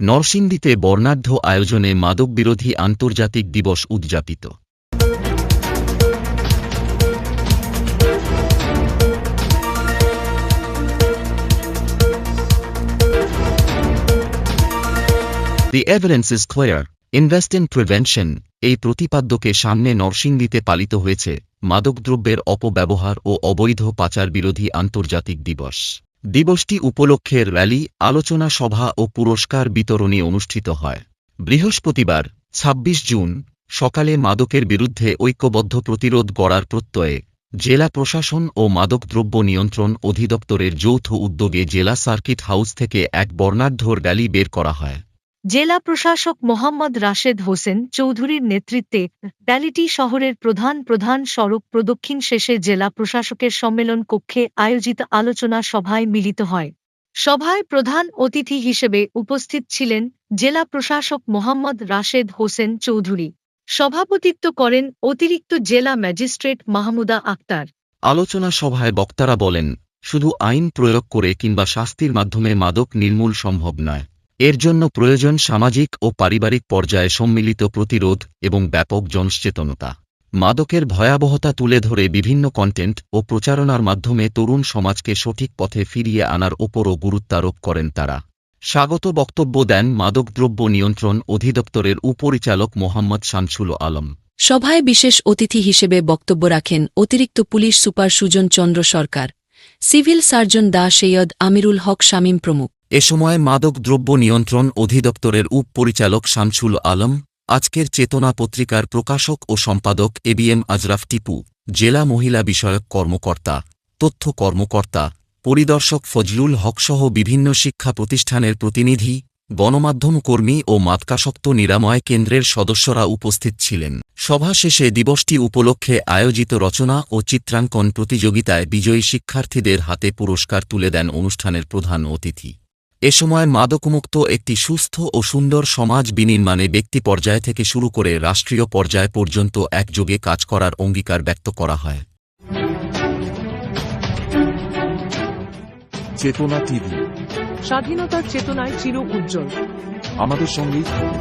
নরসিংদীতে বর্ণাঢ্য আয়োজনে মাদকবিরোধী আন্তর্জাতিক দিবস উদযাপিত The evidence is clear. Invest in prevention. এই প্রতিপাদ্যকে সামনে নরসিংদীতে পালিত হয়েছে মাদকদ্রব্যের অপব্যবহার ও অবৈধ পাচার বিরোধী আন্তর্জাতিক দিবস দিবসটি উপলক্ষে র্যালি, আলোচনা সভা ও পুরস্কার বিতরণী অনুষ্ঠিত হয়। বৃহস্পতিবার ২৬ জুন, সকালে মাদকের বিরুদ্ধে ঐক্যবদ্ধ প্রতিরোধ গড়ার প্রত্যয়ে জেলা প্রশাসন ও মাদকদ্রব্য নিয়ন্ত্রণ অধিদপ্তরের যৌথ উদ্যোগে জেলা সার্কিট হাউস থেকে এক বর্ণাঢ্য র্যালি বের করা হয়। জেলা প্রশাসক মোহাম্মদ রাশেদ হোসেন চৌধুরীর নেতৃত্বে র্যালিটি শহরের প্রধান প্রধান সড়ক প্রদক্ষিণ শেষে জেলা প্রশাসকের সম্মেলন কক্ষে আয়োজিত আলোচনা সভায় মিলিত হয়। সভায় প্রধান অতিথি হিসেবে উপস্থিত ছিলেন জেলা প্রশাসক মোহাম্মদ রাশেদ হোসেন চৌধুরী। সভাপতিত্ব করেন অতিরিক্ত জেলা ম্যাজিস্ট্রেট মাহমুদা আক্তার। আলোচনা সভায় বক্তারা বলেন, শুধু আইন প্রয়োগ করে কিংবা শাস্তির মাধ্যমে মাদক নির্মূল সম্ভব নয়। এর জন্য প্রয়োজন সামাজিক ও পারিবারিক পর্যায়ে সম্মিলিত প্রতিরোধ এবং ব্যাপক জনসচেতনতা। মাদকের ভয়াবহতা তুলে ধরে বিভিন্ন কন্টেন্ট ও প্রচারণার মাধ্যমে তরুণ সমাজকে সঠিক পথে ফিরিয়ে আনার ওপরও গুরুত্বারোপ করেন তারা। স্বাগত বক্তব্য দেন মাদকদ্রব্য নিয়ন্ত্রণ অধিদপ্তরের উপরিচালক মোহাম্মদ শামসুল আলম। সভায় বিশেষ অতিথি হিসেবে বক্তব্য রাখেন অতিরিক্ত police super Sujan Chandra Sarkar, civil surgeon দা সৈয়দ আমিরুল হক শামীম প্রমুখ। এ সময় মাদক দ্রব্য নিয়ন্ত্রণ অধিদপ্তরের উপ পরিচালক শামসুল আলম, আজকের চেতনা পত্রিকার প্রকাশক ও সম্পাদক এবিএম আজরাফ টিপু, জেলা মহিলা বিষয়ক কর্মকর্তা, তথ্য কর্মকর্তা, পরিদর্শক ফজলুল হকসহ বিভিন্ন শিক্ষা প্রতিষ্ঠানের প্রতিনিধি, গণমাধ্যম কর্মী ও মাদকাসক্ত নিরাময় কেন্দ্রের সদস্যরা উপস্থিত ছিলেন। সভা শেষে দিবসটি উপলক্ষে আয়োজিত রচনা ও চিত্রাঙ্কন প্রতিযোগিতায় বিজয়ী শিক্ষার্থীদের হাতে পুরস্কার তুলে দেন অনুষ্ঠানের প্রধান অতিথি। এ সময় মাদকমুক্ত একটি সুস্থ ও সুন্দর সমাজ বিনির্মাণে ব্যক্তি পর্যায় থেকে শুরু করে রাষ্ট্রীয় পর্যায় পর্যন্ত একযোগে কাজ করার অঙ্গীকার ব্যক্ত করা হয়। চেতনা টিভি। স্বাধীনতার চেতনায় চির উজ্জ্বল। আমাদের সঙ্গেই থাকুন